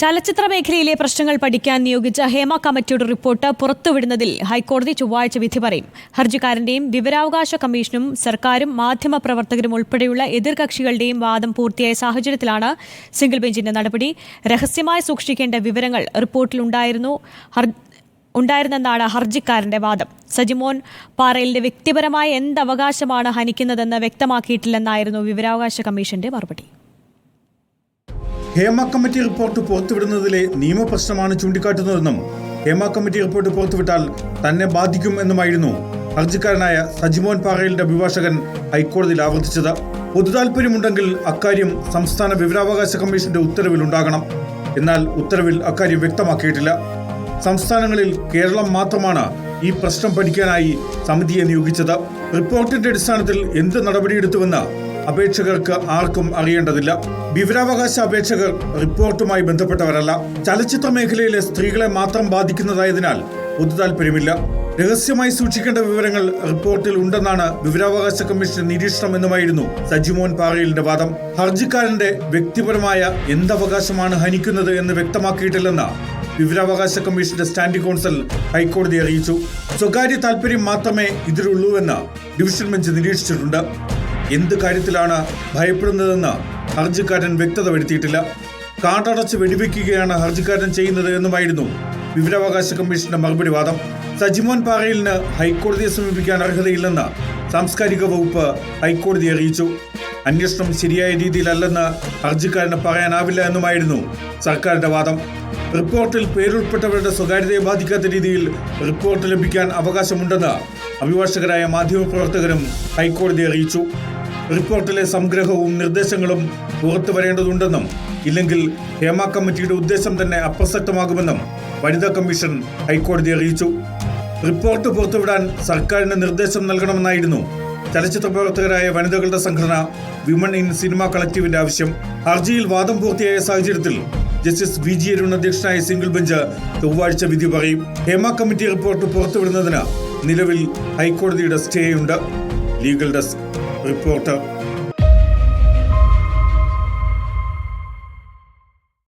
ചലച്ചിത്ര മേഖലയിലെ പ്രശ്നങ്ങൾ പഠിക്കാൻ നിയോഗിച്ച ഹേമ കമ്മിറ്റിയുടെ റിപ്പോർട്ട് പുറത്തുവിടുന്നതിൽ ഹൈക്കോടതി ചൊവ്വാഴ്ച വിധി പറയും. ഹർജിക്കാരന്റെയും വിവരാവകാശ കമ്മീഷനും സർക്കാരും മാധ്യമപ്രവർത്തകരും ഉൾപ്പെടെയുള്ള എതിർകക്ഷികളുടെയും വാദം പൂർത്തിയായ സാഹചര്യത്തിലാണ് സിംഗിൾ ബെഞ്ചിന്റെ നടപടി. രഹസ്യമായി സൂക്ഷിക്കേണ്ട വിവരങ്ങൾ റിപ്പോർട്ടിലുണ്ടായിരുന്നു ഉണ്ടായിരുന്നു. ഉണ്ടായിരുന്നെന്നാണ് ഹർജിക്കാരന്റെ വാദം. സജിമോൻ പാറയിലിന്റെ വ്യക്തിപരമായ എന്ത് അവകാശമാണ് ഹനിക്കുന്നതെന്ന് വ്യക്തമാക്കിയിട്ടില്ലെന്നായിരുന്നു വിവരാവകാശ കമ്മീഷന്റെ മറുപടി. ഹേമ കമ്മിറ്റി റിപ്പോർട്ട് പുറത്തുവിടുന്നതിലെ നിയമപ്രശ്നമാണ് ചൂണ്ടിക്കാട്ടുന്നതെന്നും ഹേമ കമ്മിറ്റി റിപ്പോർട്ട് പുറത്തുവിട്ടാൽ തന്നെ ബാധിക്കും എന്നുമായിരുന്നു ഹർജിക്കാരനായ സജിമോൻ പാറയിലിന്റെ അഭിഭാഷകൻ ഹൈക്കോടതിയിൽ ആവർത്തിച്ചത്. പൊതുതാൽപര്യമുണ്ടെങ്കിൽ അക്കാര്യം സംസ്ഥാന വിവരാവകാശ കമ്മീഷന്റെ ഉത്തരവിൽ ഉണ്ടാകണം. എന്നാൽ ഉത്തരവിൽ അക്കാര്യം വ്യക്തമാക്കിയിട്ടില്ല. സംസ്ഥാനങ്ങളിൽ കേരളം മാത്രമാണ് ഈ പ്രശ്നം പഠിക്കാനായി സമിതിയെ നിയോഗിച്ചത്. റിപ്പോർട്ടിന്റെ അടിസ്ഥാനത്തിൽ എന്ത് നടപടിയെടുത്തുവെന്ന് അപേക്ഷകർക്ക് ആർക്കും അറിയേണ്ടതില്ല. വിവരാവകാശ അപേക്ഷകർ റിപ്പോർട്ടുമായി ബന്ധപ്പെട്ടവരല്ല. ചലച്ചിത്ര മേഖലയിലെ സ്ത്രീകളെ മാത്രം ബാധിക്കുന്നതായതിനാൽ പൊതു താല്പര്യമില്ല രഹസ്യമായി സൂക്ഷിക്കേണ്ട വിവരങ്ങൾ റിപ്പോർട്ടിൽ ഉണ്ടെന്നാണ് വിവരാവകാശ കമ്മീഷൻ നിരീക്ഷണം എന്നുമായിരുന്നു സജിമോൻ പാറയിലിന്റെ വാദം. ഹർജിക്കാരന്റെ വ്യക്തിപരമായ എന്തവകാശമാണ് ഹനിക്കുന്നത് എന്ന് വ്യക്തമാക്കിയിട്ടില്ലെന്ന് വിവരാവകാശ കമ്മീഷന്റെ സ്റ്റാൻഡിംഗ് കൗൺസിൽ ഹൈക്കോടതി അറിയിച്ചു. സ്വകാര്യ താല്പര്യം മാത്രമേ ഇതിലുള്ളൂവെന്ന് ഡിവിഷൻ ബെഞ്ച് നിരീക്ഷിച്ചിട്ടുണ്ട്. എന്ത് കാര്യത്തിലാണ് ഭയപ്പെടുന്നതെന്ന് ഹർജിക്കാരൻ വ്യക്തത വരുത്തിയിട്ടില്ല. കാട്ടടച്ച് വെടിവെക്കുകയാണ് ഹർജിക്കാരൻ ചെയ്യുന്നത് എന്നുമായിരുന്നു വിവരാവകാശ കമ്മീഷന്റെ മറുപടി വാദം. സജിമോൻ പാറയിലിന് ഹൈക്കോടതിയെ സമീപിക്കാൻ അർഹതയില്ലെന്ന് സാംസ്കാരിക വകുപ്പ് ഹൈക്കോടതിയെ അറിയിച്ചു. അന്വേഷണം ശരിയായ രീതിയിലല്ലെന്ന് ഹർജിക്കാരന് പറയാനാവില്ല എന്നുമായിരുന്നു സർക്കാരിന്റെ വാദം. റിപ്പോർട്ടിൽ പേരുൾപ്പെട്ടവരുടെ സ്വകാര്യതയെ ബാധിക്കാത്ത രീതിയിൽ റിപ്പോർട്ട് ലഭിക്കാൻ അവകാശമുണ്ടെന്ന് അഭിഭാഷകരായ മാധ്യമപ്രവർത്തകരും ഹൈക്കോടതിയെ അറിയിച്ചു. റിപ്പോർട്ടിലെ സംഗ്രഹവും നിർദ്ദേശങ്ങളും പുറത്തു വരേണ്ടതുണ്ടെന്നും ഇല്ലെങ്കിൽ ഹേമ കമ്മിറ്റിയുടെ ഉദ്ദേശം തന്നെ അപ്രസക്തമാകുമെന്നും വനിതാ കമ്മീഷൻ ഹൈക്കോടതി അറിയിച്ചു. റിപ്പോർട്ട് പുറത്തുവിടാൻ സർക്കാരിന് നിർദ്ദേശം നൽകണമെന്നായിരുന്നു ചലച്ചിത്ര പ്രവർത്തകരായ വനിതകളുടെ സംഘടന വിമൺ ഇൻ സിനിമ കളക്റ്റീവിന്റെ ആവശ്യം. ഹർജിയിൽ വാദം പൂർത്തിയായ സാഹചര്യത്തിൽ ജസ്റ്റിസ് വി ജി അരുൺ അധ്യക്ഷനായ സിംഗിൾ ബെഞ്ച് ചൊവ്വാഴ്ച വിധി പറയും. ഹേമ കമ്മിറ്റി റിപ്പോർട്ട് പുറത്തുവിടുന്നതിന് നിലവിൽ ഹൈക്കോടതിയുടെ സ്റ്റേയുണ്ട്. Legal desk reporter